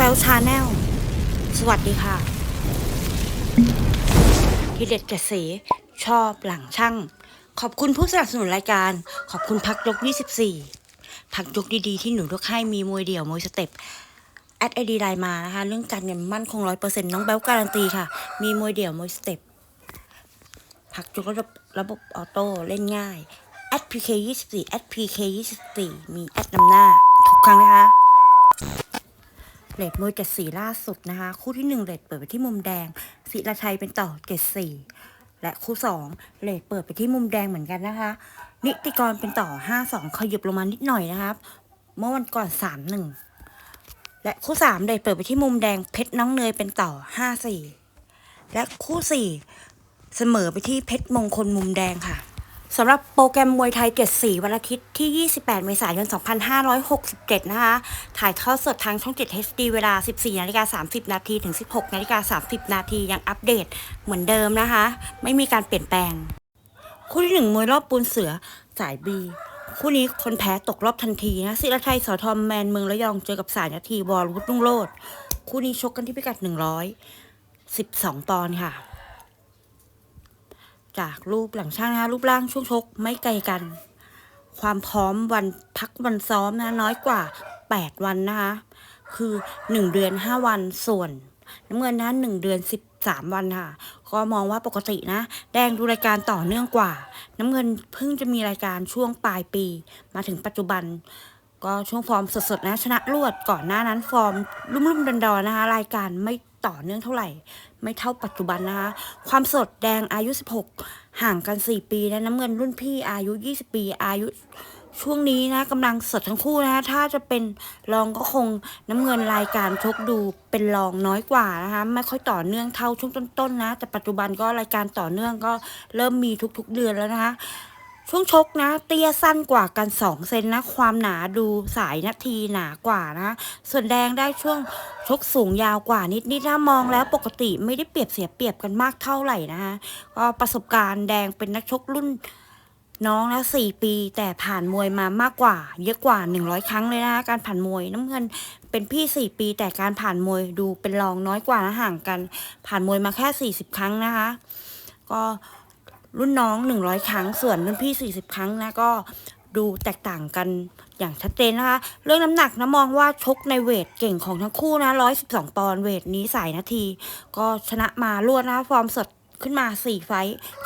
แบลชาแนล สวัสดีค่ะ ทีเด็ดเกษสีชอบหลังช่าง ขอบคุณผู้สนับสนุนรายการ ขอบคุณพักยก 24 พักยกดีๆ ที่หนูยกให้มีมวยเดี่ยวมวยสเต็ปแอดไอดีไลน์มานะคะ เรื่องการเงินมั่นคงร้อยเปอร์เซ็นต์น้องแบลการันตีค่ะ มีมวยเดี่ยวมวยสเต็ปพักยกระบบระบบออโต้เล่นง่ายแอด PK 24แอด PK 24มีแอดนำหน้า ทุกครั้งนะคะ เลดมวยเจ็ดสีล่าสุดนะคะ คู่ที่หนึ่งเลดเปิดไปที่มุมแดงศิลาชัยเป็นต่อเจ็ดสี่และคู่สองเลดเปิดไปที่มุมแดงเหมือนกันนะคะ นิติกรเป็นต่อห้าสองขยับลงมานิดหน่อยนะครับ เมื่อวันก่อนสามหนึ่งและคู่สามเลดเปิดไปที่มุมแดงเพชรน้องเนยเป็นต่อห้าสี่และคู่สี่เสมอไปที่เพชรมงคลมุมแดงค่ะ สำหรับโปรแกรมมวยไทยเกตสีวันอาทิตย์ที่ 28 เมษายน 2567 นะคะ ถ่ายทอดสดทางช่อง 7 HD เวลา 14 นาฬิกา 30 นาทีถึง 16 นาฬิกา 30 นาทียังอัปเดตเหมือนเดิมนะคะ ไม่มีการเปลี่ยนแปลง คู่ที่หนึ่งมวยรอบปูนเสือ สายบี คู่นี้คนแพ้ตกรอบทันทีนะศิรชัยสอทอมแมนเมืองระยองเจอกับสายนาทีวอลวุฒิรุ่งโรดคู่นี้ชกกันที่พิกัด 112 ปอนด์ค่ะ จากรูปหลังช่างนะคะรูปร่างช่วงชกไม่ไกลกัน ความพร้อมวันพักวันซ้อมนะน้อยกว่า 8 วันนะคะ คือ 1 เดือน 5 วันส่วนน้ำเงินนะ1เดือน13วันค่ะ ก็มองว่าปกตินะ แดงดูรายการต่อเนื่องกว่า น้ำเงินเพิ่งจะมีรายการช่วงปลายปี มาถึงปัจจุบัน ก็ช่วงฟอร์มสดๆนะชนะรวดก่อนหน้านั้นฟอร์มลุ่มๆดอนนะคะ รายการไม่ ต่อเนื่องเท่าไหร่ ไม่เท่าปัจจุบันนะคะ ความสดแดงอายุ 16 ห่างกัน 4 ปีนะน้ำเงินรุ่นพี่อายุ 20 ปีอายุช่วงนี้นะกำลังสดทั้งคู่นะถ้าจะเป็นรองก็คงน้ำเงินรายการชกดูเป็นรองน้อยกว่านะคะไม่ค่อยต่อเนื่องเท่าช่วงต้นๆนะ แต่ปัจจุบันก็รายการต่อเนื่องก็เริ่มมีทุกๆเดือนแล้วนะคะ ช่วงชกนะ เตี้ยสั้นกว่ากัน 2 เซนนะ ความหนาดูสายนาทีหนากว่านะ ส่วนแดงได้ช่วงชกสูงยาวกว่านิดนิดๆนะมองแล้วปกติไม่ได้เปรียบเสียเปรียบกันมากเท่าไหร่นะคะก็ประสบการณ์แดงเป็นนักชกรุ่นน้องนะสี่ปี แต่ผ่านมวยมามากกว่า เยอะกว่า100ครั้งเลยนะคะการผ่านมวยน้ำเงินเป็นพี่4ปี แต่การผ่านมวยดูเป็นรองน้อยกว่านะห่างกัน ผ่านมวยมาแค่40ครั้งนะคะ ก็ รุ่นน้อง 100 ครั้ง ส่วนรุ่นพี่ 40 ครั้งนะก็ดูแตกต่างกันอย่างชัดเจนนะคะ เรื่องน้ำหนักนะมองว่าชกในเวทเก่งของทั้งคู่นะ 112 ปอนด์เวทนี้สายนาที ก็ชนะมารวดนะฟอร์มสดขึ้นมา 4 ไฟ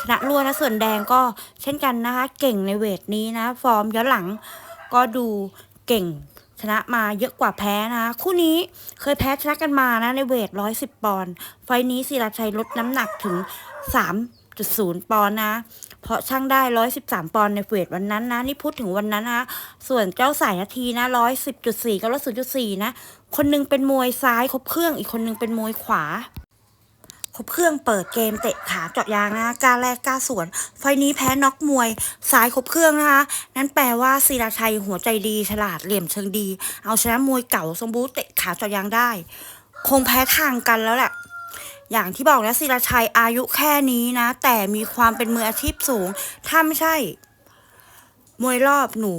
ชนะรวดนะส่วนแดงก็เช่นกันนะคะ เก่งในเวทนี้นะ ฟอร์มย้อนหลังก็ดูเก่งชนะมาเยอะกว่าแพ้นะ คู่นี้เคยแพ้ชนะกันมานะในเวท 110 ปอนด์ไฟนี้ศิลาชัยลดน้ำหนักถึง 3.0 ปอนด์นะ เพราะช่างได้ 113 ปอนด์ในเวทวันนั้นนะ นี่พูดถึงวันนั้นนะ ส่วนเจ้าสายนาทีนะ110.4กับ110.4นะ คนหนึงเป็นมวยซ้ายครบเครื่อง อีกคนหนึงเป็นมวยขวาครบเครื่องเปิดเกมเตะขาเจาะยางนะคะกาแรกกล้าสวน ไฟนี้แพ้น็อกมวยซ้ายครบเครื่องนะคะ นั่นแปลว่าศิลาชัยหัวใจดี ฉลาดเหลี่ยมเชิงดี เอาชนะมวยเก่าสมบูรณ์เตะขาเจาะยางได้ คงแพ้ทางกันแล้วแหละ อย่างที่บอกนะศิลชัยอายุแค่นี้นะ แต่มีความเป็นมืออาชีพสูง ถ้าไม่ใช่ มวยรอบหนู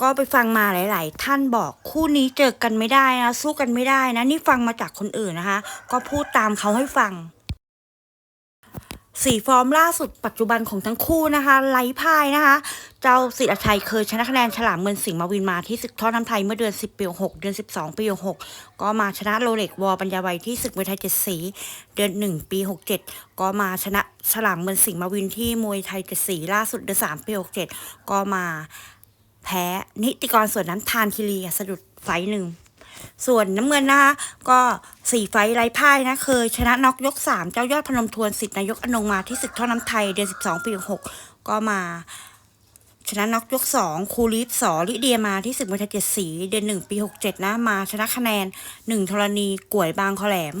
ก็ไปฟังมาหลาย ๆ ท่านบอกคู่นี้เจอกันไม่ได้นะ สู้กันไม่ได้นะ นี่ฟังมาจากคนอื่นนะคะ ก็พูดตามเขาให้ฟังสีฟอร์มล่าสุดปัจจุบันของทั้งคู่นะคะไร้พ่ายนะคะ เจ้าศิลชัยเคยชนะคะแนนฉลามเงินสิงห์มาวินมาที่ศึกท่อน้ำไทยเมื่อเดือน 10 ปี6เดือน 12 ปี6ก็มาชนะโรเล็กวอปัญญาไวยที่ศึกมวยไทยเจ็ดสี เดือน 1 ปี 67 ก็มาชนะฉลามเงินสิงห์มาวินที่มวยไทยเจ็ดสีล่าสุดเดือน 3 ปี 67 ก็มาแพ้นิติกรส่วนน้ำทานคิรีสะดุดไฟหนึ่งส่วนน้ำเงินนะคะก็สี่ไฟไร้พ่ายนะเคยชนะน็อกยก3เจ้ายอดพนมทวนสิทธินายกอนงมาที่ศึกท่อน้ำไทยเดือน12ปี6ก็มา ชนะน็อกยก 2 คูลิฟสอลิเดียมาที่ศึกมวยไทยเจ็ดสี เดือน1ปี 67 นะ มาชนะคะแนน1ธรณีกล้วยบางคอแหลม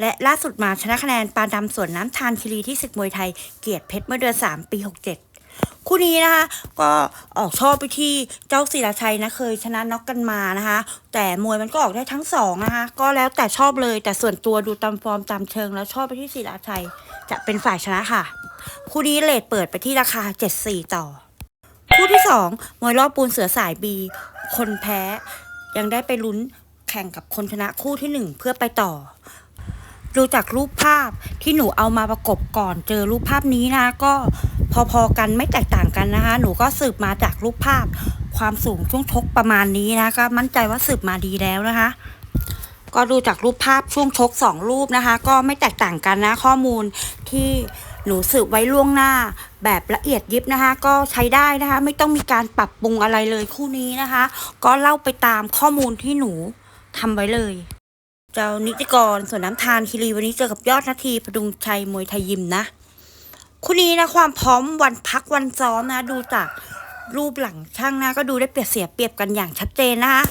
และล่าสุดมาชนะคะแนนปานดำสวนน้ำทานคิรีที่ศึกมวยไทยเกียรติเพชรเมื่อเดือน 3 ปี 67 คู่นี้นะคะ ก็ออกชอบไปที่เจ้าศิลาชัยนะเคยชนะน็อกกันมานะคะ แต่มวยมันก็ออกได้ทั้งสองนะคะ ก็แล้วแต่ชอบเลยแต่ส่วนตัวดูตามฟอร์มตามเชิงแล้วชอบไปที่ศิลาชัยจะเป็นฝ่ายชนะค่ะ คู่นี้เลทเปิดไปที่ราคา 74 ต่อ คู่ที่2มวยรอบปูนเสือสายบีคนแพ้ยังได้ไปลุ้นแขข่งกับคนชนะคู่ที่หนึ่งเพื่อไปต่อ ดูจากรูปภาพที่หนูเอามาประกบก่อนเจอรูปภาพนี้นะ ก็พอๆกันไม่แตกต่างกันนะคะ หนูก็สืบมาจากรูปภาพความสูงช่วงชกประมาณนี้นะก็มั่นใจว่าสืบมาดีแล้วนะคะ ก็ดูจากรูปภาพช่วงชกสองรูปนะคะ ก็ไม่แตกต่างกันนะข้อมูลที่ หนูสืบไว้ล่วงหน้า แบบละเอียดยิบนะคะ ก็ใช้ได้นะคะ ไม่ต้องมีการปรับปรุงอะไรเลยคู่นี้นะคะ ก็เล่าไปตามข้อมูลที่หนูทำไว้เลยเจ้านิติกรส่วนน้ำทานคีรีวันนี้เจอกับยอดนาทีประดุงชัยมวยไทยยิมนะคู่นี้นะความพร้อมวันพักวันซ้อมนะ ดูจาก รูปหลังช่างนะก็ดูได้เปรียบเสียเปรียบกันอย่างชัดเจนนะคะ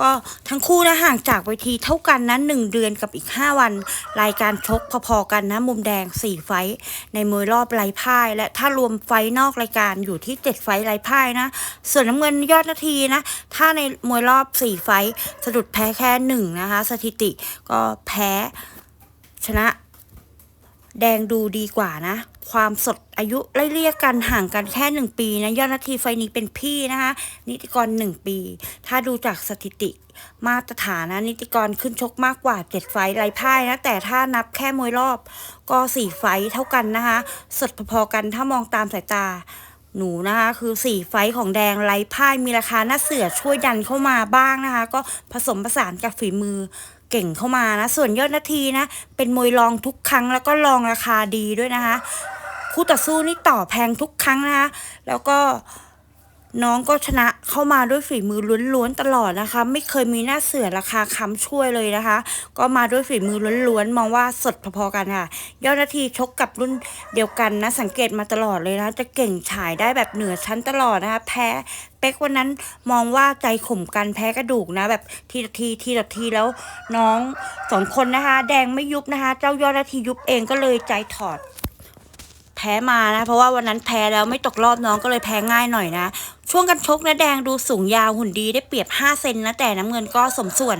ก็ทั้งคู่นะห่างจากเวทีเท่ากันนะหนึ่งเดือนกับอีก 5 วัน รายการชกพอๆกันนะมุมแดง 4 ไฟท์ในมวยรอบไร้พ่าย และถ้ารวมไฟท์นอกรายการอยู่ที่ 7 ไฟท์ไร้พ่ายนะ ส่วนน้ำเงินยอดนาทีนะ ถ้าในมวยรอบ 4 ไฟท์สะดุดแพ้แค่หนึ่งนะคะ สถิติก็แพ้ชนะ แดงดูดีกว่านะ ความสดอายุไล่เรียกกันห่างกันแค่หนึ่งปีนะยอดนาทีไฟนี้เป็นพี่นะคะ นิติกรหนึ่งปี ถ้าดูจากสถิติ มาตรฐานนะนิติกรขึ้นชกมากกว่าเจ็ดไฟไรพ่ายนะ แต่ถ้านับแค่มวยรอบก็สี่ไฟเท่ากันนะคะ สดพอๆกันถ้ามองตามสายตาหนูนะคะคือสี่ไฟของแดงไรพ่ายมีราคาหน้าเสือช่วยดันเข้ามาบ้างนะคะ ก็ผสมผสานกับฝีมือเก่งเข้ามานะ ส่วนยอดนาทีนะ เป็นมวยรองทุกครั้งแล้วก็รองราคาดีด้วยนะคะ คู่ต่อสู้นี่ต่อแพงทุกครั้งนะคะ แล้วก็น้องก็ชนะเข้ามาด้วยฝีมือล้วนๆตลอดนะคะ ไม่เคยมีหน้าเสือราคาค้ำช่วยเลยนะคะ ก็มาด้วยฝีมือล้วนๆมองว่าสดพอๆกันค่ะยอดนาทีชกกับรุ่นเดียวกันนะ สังเกตมาตลอดเลยนะ จะเก่งฉายได้แบบเหนือชั้นตลอดนะคะ แพ้เป๊กวันนั้นมองว่าใจข่มกันแพ้กระดูกนะ แบบทีละทีทีละทีแล้วน้องสองคนนะคะ แดงไม่ยุบนะคะ เจ้ายอดนาทียุบเองก็เลยใจถอด พ้มานะ เพราะว่าวันนั้นแพ้แล้วไม่ตกรอบน้องก็เลยแพ้ง่ายหน่อยนะ ช่วงกันชกนะแดงดูสูงยาวหุ่นดีได้เปรียบ 5 เซนนะ แต่น้ำเงินก็สมส่วน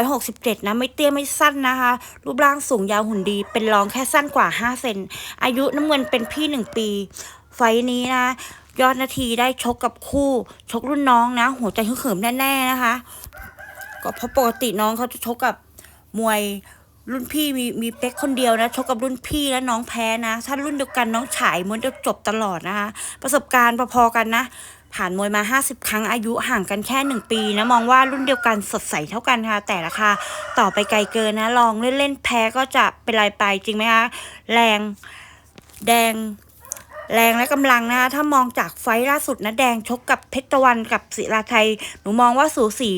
167 นะไม่เตี้ยไม่สั้นนะคะ รูปร่างสูงยาวหุ่นดี เป็นรองแค่สั้นกว่า 5 เซนอายุน้ำเงินเป็นพี่ 1 ปี ไฟนี้นะยอดนาทีได้ชกกับคู่ ชกรุ่นน้องนะ หัวใจฮึกเหิมแน่ๆนะคะ ก็เพราะปกติน้องเขาจะชกกับมวย รุ่นพี่มีมีเป๊กคนเดียวนะชกกับรุ่นพี่แล้วน้องแพ้นะถ้ารุ่นเดียวกันน้องฉายมวนจะจบตลอดนะคะ ประสบการณ์พอๆกันนะ ผ่านมวยมา 50 ครั้งอายุห่างกันแค่ 1 ปีนะมองว่ารุ่นเดียวกันสดใสเท่ากันค่ะ แต่ราคาต่อไปไกลเกินนะ ลองเล่นๆแพ้ก็จะเป็นไรไปจริงไหมคะแรงแดงแรงและกำลังนะคะถ้ามองจากไฟล์ล่าสุดนะแดงชกกับเพชรตะวันกับศิลาไทย หนูมองว่าสูสี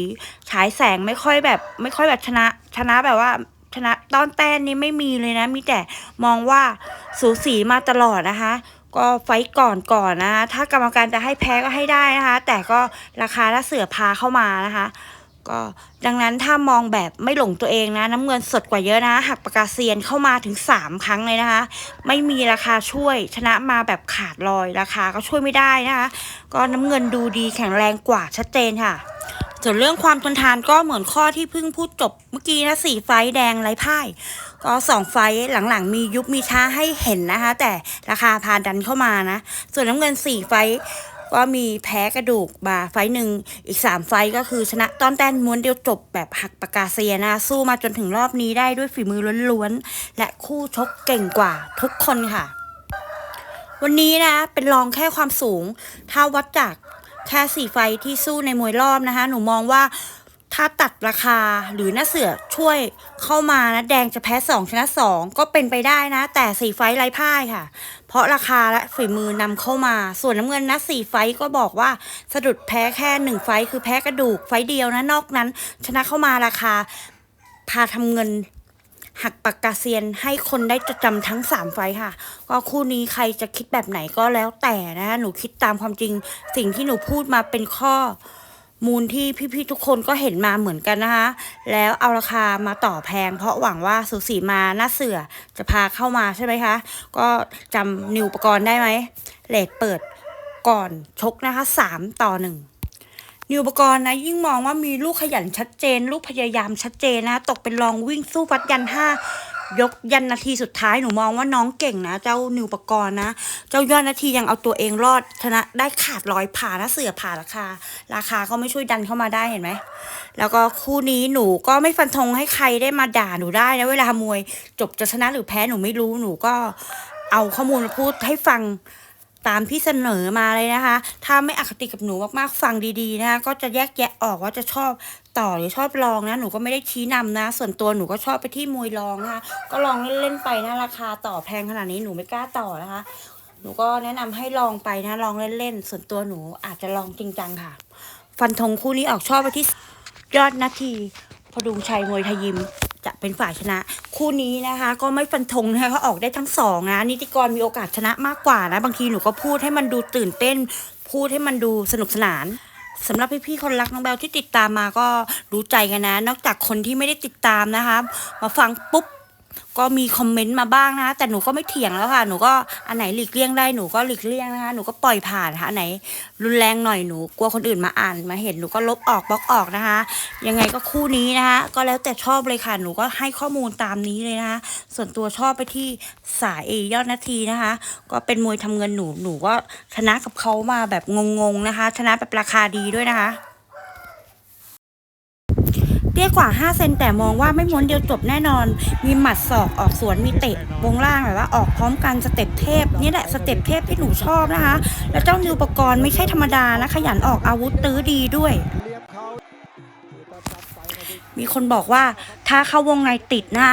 ฉายแสงไม่ค่อยแบบ ไม่ค่อยแบบชนะ ชนะแบบว่า ชนะต้อนแต้นนี่ไม่มีเลยนะ มีแต่มองว่าสูสีมาตลอดนะคะ ก็ไฟก่อนก่อนนะะถ้ากรรมการจะให้แพ้ก็ให้ได้นะคะ แต่ก็ราคาถ้าเสือพาเข้ามานะคะ ก็ดังนั้นถ้ามองแบบไม่หลงตัวเองนะ น้ำเงินสดกว่าเยอะนะ หักปากกาเซียนเข้ามาถึง 3 ครั้งเลยนะคะ ไม่มีราคาช่วย ชนะมาแบบขาดลอยราคาก็ช่วยไม่ได้นะคะ ก็น้ำเงินดูดีแข็งแรงกว่าชัดเจนค่ะ ส่วนเรื่องความทนทานก็เหมือนข้อที่เพิ่งพูดจบเมื่อกี้นะสี่ไฟแดงไร้พ่าย ก็สองไฟหลังๆ มียุบมีช้าให้เห็นนะคะ แต่ราคาพาดันเข้ามานะ ส่วนน้ำเงินสี่ไฟก็มีแพ้กระดูกมาไฟหนึ่งอีกสามไฟก็คือชนะต้อนแต้นม้วนเดียวจบแบบหักปากกาเซียนะ สู้มาจนถึงรอบนี้ได้ด้วยฝีมือล้วนๆ และคู่ชกเก่งกว่าทุกคนค่ะ วันนี้นะเป็นรองแค่ความสูง ถ้าวัดจาก แค่สี่ไฟที่สู้ในมวยรอบนะคะ หนูมองว่าถ้าตัดราคาหรือหน้าเสือช่วยเข้ามานะแดงจะแพ้สองชนะสองก็เป็นไปได้นะ แต่สี่ไฟไร้พ่ายค่ะ เพราะราคาและฝีมือนำเข้ามา ส่วนน้ำเงินนะสี่ไฟก็บอกว่าสะดุดแพ้แค่หนึ่งไฟคือแพ้กระดูกไฟเดียวนะนอกนั้น ชนะเข้ามาราคาพาทำเงิน หักปากกาเซียนให้คนได้จดจำทั้ง 3 ไฟค่ะ ก็คู่นี้ใครจะคิดแบบไหนก็แล้วแต่นะคะหนูคิดตามความจริงสิ่งที่หนูพูดมาเป็นข้อมูลที่พี่ๆทุกคนก็เห็นมาเหมือนกันนะคะ แล้วเอาราคามาต่อแพง เพราะหวังว่าสูสีมาหน้าเสือจะพาเข้ามาใช่ไหมคะ ก็จำนิวปกรณ์ได้ไหมเลทเปิดก่อนชกนะคะ 3 ต่อ 1 นิวปกรณ์นะ ยิ่งมองว่ามีลูกขยันชัดเจน ลูกพยายามชัดเจนนะ ตกเป็นรองวิ่งสู้ฟัดยันห้ายกยันนาทีสุดท้ายหนูมองว่าน้องเก่งนะ เจ้านิวปกรณ์นะ เจ้ายอดนาทียังเอาตัวเองรอดชนะได้ขาดร้อยผ่านะเสือผ่าราคา ราคาก็ไม่ช่วยดันเข้ามาได้เห็นไหมแล้วก็คู่นี้หนูก็ไม่ฟันธงให้ใครได้มาด่าหนูได้นะเวลามวย จบจะชนะหรือแพ้หนูไม่รู้หนูก็เอาข้อมูลมาพูดให้ฟัง ตามที่เสนอมาเลยนะคะ ถ้าไม่อคติกับหนูมากๆฟังดีๆนะคะก็จะแยกแยะออกว่าจะชอบต่อหรือชอบลองนะหนูก็ไม่ได้ชี้นำนะ ส่วนตัวหนูก็ชอบไปที่มวยลองนะคะก็ลองเล่นๆไปนะราคาต่อแพงขนาดนี้หนูไม่กล้าต่อนะคะ หนูก็แนะนำให้ลองไปนะลองเล่นๆส่วนตัวหนูอาจจะลองจริงจังค่ะ ฟันธงคู่นี้ออกชอบไปที่ยอดนาทีพดุงชัยมวยไทยยิม จะเป็นฝ่ายชนะ คู่นี้นะคะ ก็ไม่ฟันธงนะคะเขาออกได้ทั้งสองนะนิติกรมีโอกาสชนะมากกว่านะบางทีหนูก็พูดให้มันดูตื่นเต้น พูดให้มันดูสนุกสนานสำหรับพี่ๆคนรักน้องแบลที่ติดตามมาก็รู้ใจกันนะ นอกจากคนที่ไม่ได้ติดตามนะคะ มาฟังปุ๊บ ก็มีคอมเมนต์มาบ้างนะคะแต่หนูก็ไม่เถียงแล้วค่ะหนูก็อันไหนหลีกเลี่ยงได้หนูก็หลีกเลี่ยงนะคะหนูก็ปล่อยผ่านค่ะอันไหนรุนแรงหน่อยหนูกลัวคนอื่นมาอ่านมาเห็นหนูก็ลบออกบล็อกออกนะคะ ยังไงก็คู่นี้นะคะก็แล้วแต่ชอบเลยค่ะหนูก็ให้ข้อมูลตามนี้เลยนะคะส่วนตัวชอบไปที่สายเอยอดนาทีนะคะ ก็เป็นมวยทำเงินหนูหนูก็ชนะกับเขามาแบบงงๆนะคะ ชนะแบบราคาดีด้วยนะคะ ยกว่า 5 เซนแต่มองว่าไม่ม้วนเดียวจบแน่นอน มีหมัดศอกออกสวนมีเตะวงล่างแบบว่าออกพร้อมกันสเต็ปเทพนี่แหละสเต็ปเทพที่หนูชอบนะคะ แล้วเจ้านิวปกรณ์ไม่ใช่ธรรมดานะขยันออกอาวุธตื้อดีด้วย มีคนบอกว่าถ้าเข้าวงในติดนะ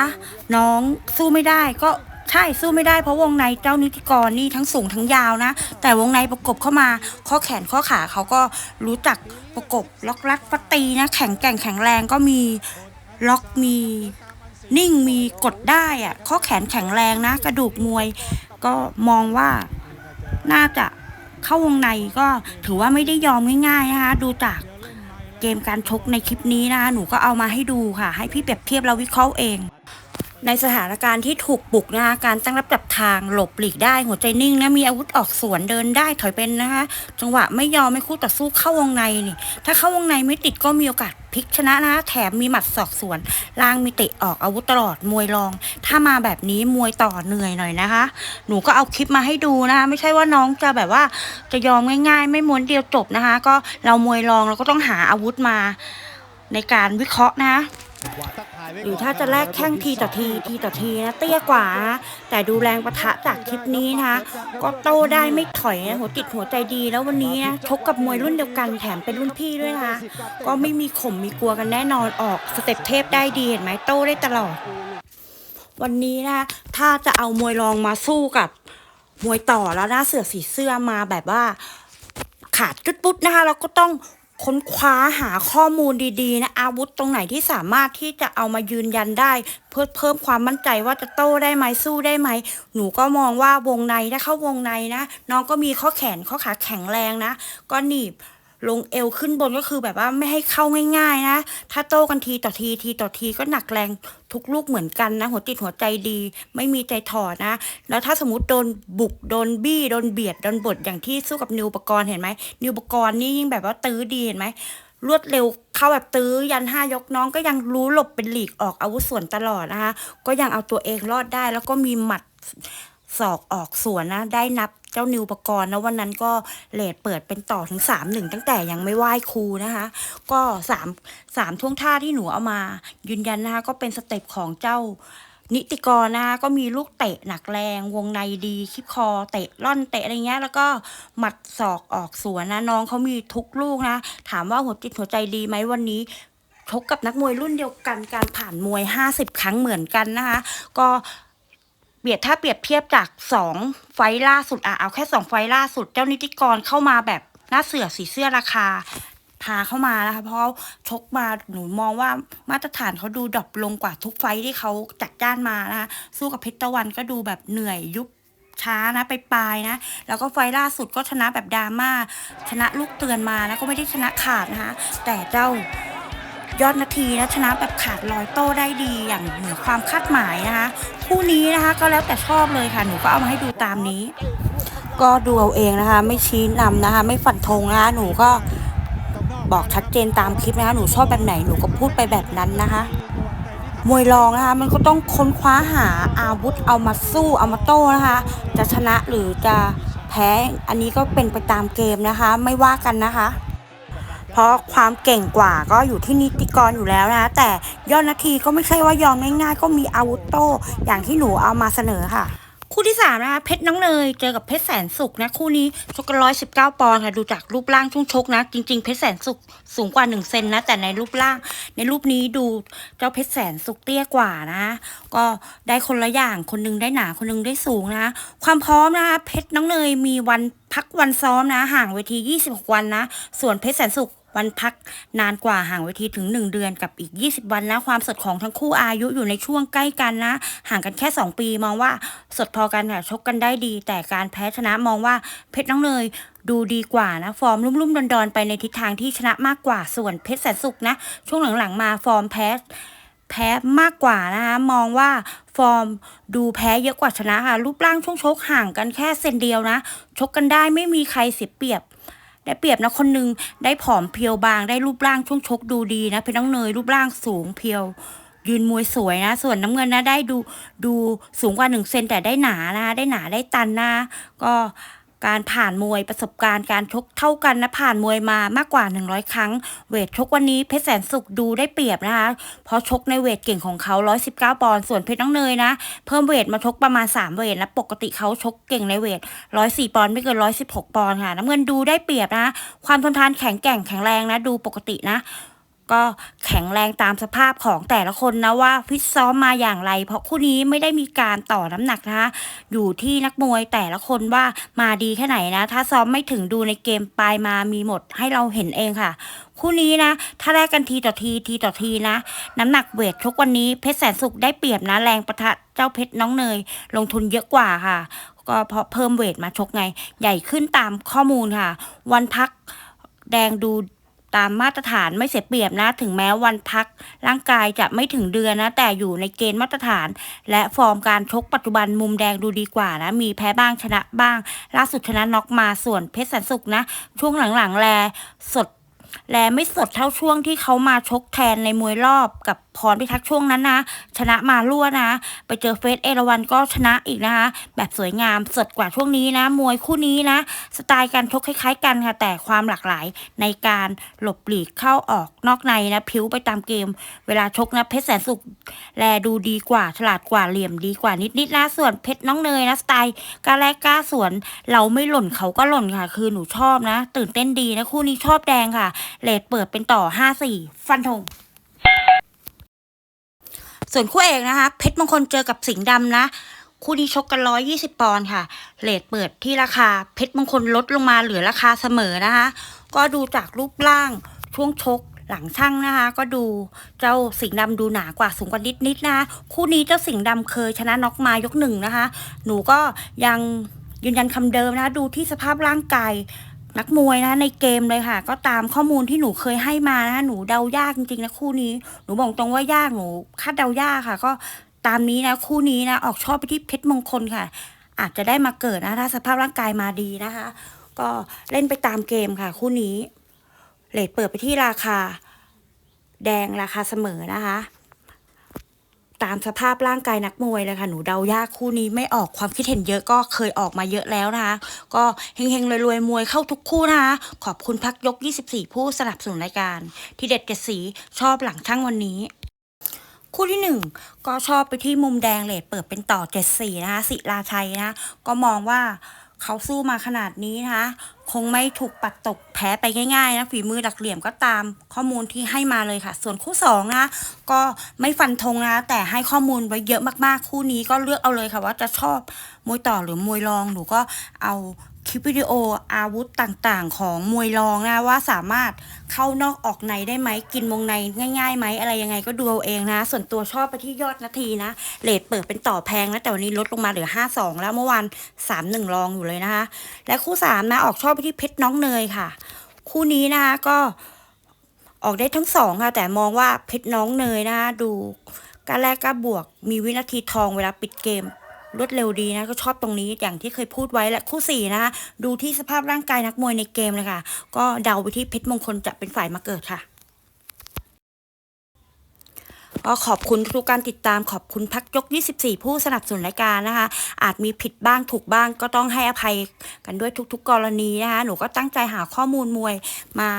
น้องสู้ไม่ได้ก็ ใช่สู้ไม่ได้เพราะวงในเจ้านิติกรนี่ทั้งสูงทั้งยาวนะ แต่วงในประกบเข้ามาข้อแขนข้อขาเขาก็รู้จักประกบล็อกรัดฟัดตีนะ แข็งแกร่งแข็งแรงก็มีล็อกมีนิ่งมีกดได้อะข้อแขนแข็งแรงนะ กระดูกมวย ก็มองว่าน่าจะเข้าวงในก็ถือว่าไม่ได้ยอมง่ายๆนะคะดูจากเกมการชกในคลิปนี้นะคะหนูก็เอามาให้ดูค่ะ ให้พี่เปรียบเทียบแล้ววิเคราะห์เอง ในสถานการณ์ที่ถูกบุกนะคะการตั้งรับจับทางหลบหลีกได้หัวใจนิ่งนะมีอาวุธออกสวนเดินได้ถอยเป็นนะคะจังหวะไม่ยอมไม่คู่ต่อสู้เข้าวงในนี่ ถ้าเข้าวงในไม่ติดก็มีโอกาสพลิกชนะนะแถมมีหมัดศอกสวนล่างมีเตะออกอาวุธตลอดมวยรอง ถ้ามาแบบนี้มวยต่อเหนื่อยหน่อยนะคะ หนูก็เอาคลิปมาให้ดูนะคะไม่ใช่ว่าน้องจะแบบว่าจะยอมง่าย ๆ ไม่ม้วนเดียวจบนะคะ ก็เรามวยรองเราก็ต้องหาอาวุธมาในการวิเคราะห์นะ หรือถ้าจะแลกแข้งทีต่อทีทีต่อทีนะเตี้ยกว่านะแต่ดูแรงประทะจากคลิปนี้นะคะก็โต้ได้ไม่ถอยนะหัวจิตหัวใจดี แล้ววันนี้นะชกกับมวยรุ่นเดียวกันแถมเป็นรุ่นพี่ด้วยนะคะก็ไม่มีข่มมีกลัวกันแน่นอนออกสเต็ปเทพได้ดีเห็นไหมโต้ได้ตลอด วันนี้นะถ้าจะเอามวยรองมาสู้กับมวยต่อแล้วนะเสือสีเสื้อมาแบบว่าขาดจุดปุ๊ดนะคะเราก็ต้อง ค้นคว้าหาข้อมูลดีๆนะอาวุธตรงไหนที่สามารถที่จะเอามายืนยันได้ เพื่อเพิ่มความมั่นใจว่าจะโต้ได้ไหมสู้ได้ไหม หนูก็มองว่าวงในถ้าเข้าวงในนะ น้องก็มีข้อแขนข้อขาแข็งแรงนะ ก็หนีบ ลงเอวขึ้นบนก็คือแบบว่าไม่ให้เข้าง่าย ๆ นะ ถ้าโต้กันทีต่อทีทีต่อทีก็หนักแรงทุกลูกเหมือนกันนะ หัวจิตหัวใจดี ไม่มีใจถอดนะ แล้วถ้าสมมติโดนบุกโดนบี้โดนเบียดโดนบดอย่างที่สู้กับนิวปกรณ์เห็นไหมนิวปกรณ์นี่ยิ่งแบบว่าตื้อดีเห็นไหมรวดเร็วเข้าแบบตื้อยันห้ายกน้องก็ยังรู้หลบเป็นหลีกออกอาวุธส่วนตลอดนะคะก็ยังเอาตัวเองรอดได้ แล้วก็มีหมัด ศอกออกสวนนะ ได้นับเจ้านิวปกรณ์นะวันนั้นก็เลดเปิดเป็นต่อถึงสามหนึ่งตั้งแต่ยังไม่ไหว้ครูนะคะ ก็สามสามท่วงท่าที่หนูเอามา ยืนยันนะคะก็เป็นสเต็ปของเจ้านิติกรนะคะก็มีลูกเตะหนักแรง วงในดีคลิปคอ เตะล่อนเตะอะไรเงี้ย แล้วก็หมัดศอกออกสวนนะน้องเขามีทุกลูกนะ ถามว่าหัวจิตหัวใจดีไหมวันนี้ชกกับนักมวยรุ่นเดียวกันการผ่านมวย 50 ครั้งเหมือนกันนะคะ ก็ เปรียบถ้าเปรียบเทียบจากสองไฟล่าสุดอะเอาแค่สองไฟล่าสุด เจ้านิติกรเข้ามาแบบหน้าเสือสีเสื้อราคา พาเข้ามานะคะ เพราะชกมาหนูมองว่ามาตรฐานเขาดูดรอปลงกว่าทุกไฟที่เขาจัดจ้านมานะคะสู้กับเพชรตะวันก็ดูแบบเหนื่อยยุบช้านะไปปลายนะ แล้วก็ไฟล่าสุดก็ชนะแบบดราม่าชนะลูกเตือนมานะก็ไม่ได้ชนะขาดนะคะแต่เจ้า ยอดนาทีนะชนะแบบขาดลอยโต้ได้ดีอย่างเหนือความคาดหมายนะคะ คู่นี้นะคะก็แล้วแต่ชอบเลยค่ะ หนูก็เอามาให้ดูตามนี้ ก็ดูเอาเองนะคะ ไม่ชี้นำนะคะ ไม่ฝันธงนะคะหนูก็บอกชัดเจนตามคลิปนะคะ หนูชอบแบบไหนหนูก็พูดไปแบบนั้นนะคะมวยรองนะคะมันก็ต้องค้นคว้าหาอาวุธเอามาสู้เอามาโต้นะคะ จะชนะหรือจะแพ้อันนี้ก็เป็นไปตามเกมนะคะ ไม่ว่ากันนะคะ เพราะความเก่งกว่าก็อยู่ที่นิติกรอยู่แล้วนะ แต่ยอดนาทีก็ไม่ใช่ว่ายอมง่ายๆ ก็มีอาวุธโต้อย่างที่หนูเอามาเสนอค่ะ คู่ที่สามนะคะ เพชรน้องเนย เจอกับเพชรแสนสุขนะ คู่นี้ชกกันร้อยสิบเก้าปอนด์ค่ะ ดูจากรูปร่างช่วงชกนะ จริง ๆ เพชรแสนสุขสูงกว่าหนึ่งเซนนะ แต่ในรูปร่าง ในรูปนี้ดูเจ้าเพชรแสนสุขเตี้ยกว่านะ ก็ได้คนละอย่างคนหนึงได้หนาคนหนึงได้สูงนะ ความพร้อมนะคะเพชรน้องเนยมีวันพักวันซ้อมนะ ห่างเวที 26 วันนะ ส่วนเพชรแสนสุข วันพักนานกว่าห่างเวทีถึง 1 เดือนกับอีก 20 วันนะความสดของทั้งคู่อายุอยู่ในช่วงใกล้กันนะ ห่างกันแค่ 2 ปีมองว่าสดพอกันค่ะชกกันได้ดี แต่การแพ้ชนะมองว่าเพชรน้องเนยดูดีกว่านะ ฟอร์มลุ่มๆดอนๆไปในทิศทางที่ชนะมากกว่าส่วนเพชรแสนสุขนะ ช่วงหลังๆมาฟอร์มแพ้แพ้มากกว่านะคะมองว่าฟอร์มดูแพ้เยอะกว่าชนะค่ะรูปร่างช่วงชกห่างกันแค่เซนเดียวนะ ชกกันได้ไม่มีใครเสียเปรียบ ได้เปรียบนะคนหนึงได้ผอมเพียวบางได้รูปร่างช่วงชกดูดีนะ เป็นน้องเนยรูปร่างสูงเพียว ยืนมวยสวยนะ ส่วนน้ำเงินนะได้ดูดูสูงกว่าหนึ่งเซนแต่ได้หนานะได้หนาได้ตันนะก็ การผ่านมวยประสบการณ์การชกเท่ากันนะผ่านมวยมามากกว่า 100 ครั้ง เวทชกวันนี้เพชรแสนสุขดูได้เปรียบนะคะ เพราะชกในเวทเก่งของเขา 119 ปอนด์ส่วนเพชรน้องเนยนะ เพิ่มเวทมาชกประมาณ 3 เวทแล้วปกติเขาชกเก่งในเวท 104 ปอนด์ไม่เกิน 116 ปอนด์ค่ะน้ำเงินดูได้เปรียบนะ ความทนทานแข็งแกร่งแข็งแรงนะ ดูปกตินะ ก็แข็งแรงตามสภาพของแต่ละคนนะว่าฟิตซ้อมมาอย่างไร เพราะคู่นี้ไม่ได้มีการต่อน้ำหนักนะคะอยู่ที่นักมวยแต่ละคนว่ามาดีแค่ไหนนะ ถ้าซ้อมไม่ถึงดูในเกมปลายมามีหมดให้เราเห็นเองค่ะ คู่นี้นะ ถ้าแลกกันทีต่อทีทีต่อทีนะ น้ำหนักเวทชกวันนี้เพชรแสนสุขได้เปรียบนะแรงประทะเจ้าเพชรน้องเนย ลงทุนเยอะกว่าค่ะ ก็เพราะเพิ่มเวทมาชกไง ใหญ่ขึ้นตามข้อมูลค่ะ วันพักแดงดู ตามมาตรฐานไม่เสียเปรียบนะ ถึงแม้วันพัก ร่างกายจะไม่ถึงเดือนนะ แต่อยู่ในเกณฑ์มาตรฐาน และฟอร์มการชกปัจจุบันมุมแดงดูดีกว่านะ มีแพ้บ้างชนะบ้าง ล่าสุดชนะน็อกมาส่วนเพชรสันสุกนะ ช่วงหลังๆแลสด แลไม่สดเท่าช่วงที่เขามาชกแทนในมวยรอบกับพรพิทักษ์ช่วงนั้นนะ ชนะมารั่วนะ ไปเจอเฟสเอราวันก็ชนะอีกนะคะ แบบสวยงามสดกว่าช่วงนี้นะ มวยคู่นี้นะ สไตล์การชกคล้ายๆกันค่ะ แต่ความหลากหลายในการหลบหลีกเข้าออกนอกในนะผิวไปตามเกม เวลาชกนะเพชรแสนสุขแลดูดีกว่าฉลาดกว่าเหลี่ยมดีกว่านิดๆนะส่วนเพชรน้องเนยนะสไตล์กล้าแรกกล้าสวน เราไม่หล่นเขาก็หล่นค่ะ คือหนูชอบนะ ตื่นเต้นดีนะคู่นี้ชอบแดงค่ะเลดเปิดเป็นต่อ 5-4 ฟันธงส่วนคู่เอกนะคะ เพชรมงคลเจอกับสิงห์ดำนะ คู่นี้ชกกันร้อยยี่สิบปอนด์ค่ะ เลทเปิดที่ราคา เพชรมงคลลดลงมาเหลือราคาเสมอนะคะ ก็ดูจากรูปร่างช่วงชกหลังช่างนะคะ ก็ดูเจ้าสิงห์ดำดูหนากว่าสูงกว่านิดนิดนะคะ คู่นี้เจ้าสิงห์ดำเคยชนะน็อกมายกหนึ่งนะคะ หนูก็ยังยืนยันคำเดิมนะคะ ดูที่สภาพร่างกาย นักมวยนะในเกมเลยค่ะ ก็ตามข้อมูลที่หนูเคยให้มานะหนูเดายากจริงๆนะคู่นี้หนูบอกตรงว่ายากหนูคาดเดายากค่ะ ก็ตามนี้นะคู่นี้นะออกชอบไปที่เพชรมงคลค่ะ อาจจะได้มาเกิดนะถ้าสภาพร่างกายมาดีนะคะ ก็เล่นไปตามเกมค่ะ คู่นี้เลทเปิดไปที่ราคา แดงราคาเสมอนะคะ ตามสภาพร่างกายนักมวยเลยค่ะ หนูเดายากคู่นี้ไม่ออกความคิดเห็นเยอะก็เคยออกมาเยอะแล้วนะคะ ก็เฮงๆรวยๆมวยเข้าทุกคู่นะคะ ขอบคุณพักยก 24 ผู้สนับสนุนรายการ ที่เด็ดเจ็ดสีชอบหลังช่างวันนี้คู่ที่หนึ่งก็ชอบไปที่มุมแดงเลดเปิดเป็นต่อ74นะคะสิราชัยนะ ก็มองว่าเขาสู้มาขนาดนี้นะคะ คงไม่ถูกปัดตกแพ้ไปง่ายๆนะฝีมือหลักเหลี่ยมก็ตามข้อมูลที่ให้มาเลยค่ะ ส่วนคู่สองนะก็ไม่ฟันธงนะแต่ให้ข้อมูลไว้เยอะมากๆ คู่นี้ก็เลือกเอาเลยค่ะว่าจะชอบมวยต่อหรือมวยรองหนูก็เอาคลิปวิดีโออาวุธต่างๆ ของมวยรองนะว่าสามารถเข้านอกออกในได้ไหมกินวงในง่ายๆไหมอะไรยังไงก็ดูเอาเองนะ ส่วนตัวชอบไปที่ยอดนาทีนะเลทเปิดเป็นต่อแพงนะแต่วันนี้ลดลงมาเหลือ 5-2 แล้วเมื่อวาน3-1รองอยู่เลยนะคะ และคู่สามนะออกชอบไปที่เพชรน้องเนยค่ะ คู่นี้นะคะก็ออกได้ทั้งสองค่ะ แต่มองว่าเพชรน้องเนยนะคะดูการแรกก็บวกมีวินาทีทองเวลาปิดเกมรวดเร็วดีนะก็ชอบตรงนี้อย่างที่เคยพูดไว้และคู่สี่นะคะดูที่สภาพร่างกายนักมวยในเกมเลยค่ะ ก็เดาไปที่เพชรมงคลจะเป็นฝ่ายมาเกิดค่ะ ก็ขอบคุณทุกการติดตามขอบคุณพักยก 24 ผู้สนับสนุนรายการนะคะ อาจมีผิดบ้างถูกบ้างก็ต้องให้อภัยกันด้วยทุก ๆ กรณีนะคะหนูก็ตั้งใจหาข้อมูลมวยมา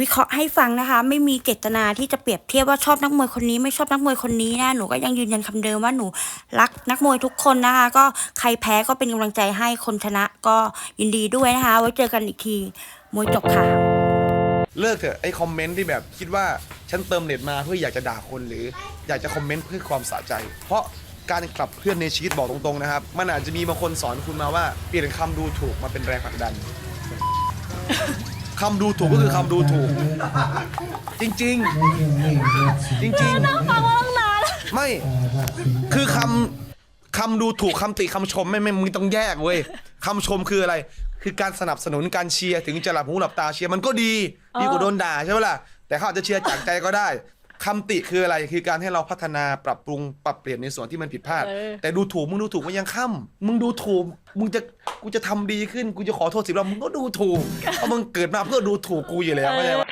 วิเคราะห์ให้ฟังนะคะ ไม่มีเจตนาที่จะเปรียบเทียบว่าชอบนักมวยคนนี้ไม่ชอบนักมวยคนนี้นะหนูก็ยังยืนยันคำเดิมว่าหนูรักนักมวยทุกคนนะคะ ก็ใครแพ้ก็เป็นกำลังใจให้คนชนะก็ยินดีด้วยนะคะ ไว้เจอกันอีกทีมวยจบค่ะ เลิกเถอะไอ้คอมเมนต์ที่แบบคิดว่าฉันเติมเน็ตมาเพื่ออยากจะด่าคนหรืออยากจะคอมเมนต์เพื่อความสะใจ เพราะการกลับเคลื่อนในชีวิตบอกตรงๆนะครับ มันอาจจะมีบางคนสอนคุณมาว่าเปลี่ยนคำดูถูกมาเป็นแรงผลักดันคำดูถูกก็คือคำดูถูก จริง ๆ จริงๆไม่ คือคำคำดูถูกคำติคำชมไม่ไม่มึงต้องแยกเว้ยคำชมคืออะไร คือการสนับสนุนการเชียร์ถึงจะหลับหูหลับตาเชียร์มันก็ดีดีกว่าโดนด่าใช่ไหมล่ะแต่เขาอาจจะเชียร์จากใจก็ได้คำติคืออะไรคือการให้เราพัฒนาปรับปรุงปรับเปลี่ยนในส่วนที่มันผิดพลาดเออแต่ดูถูกมึงดูถูกมันยังค่ำมึงดูถูกมึงจะกูจะทำดีขึ้นกูจะขอโทษสิบรอบมึงก็ดูถูกเพราะมึงเกิดมาเพื่อดูถูกกูอยู่แล้วเข้าใจปะ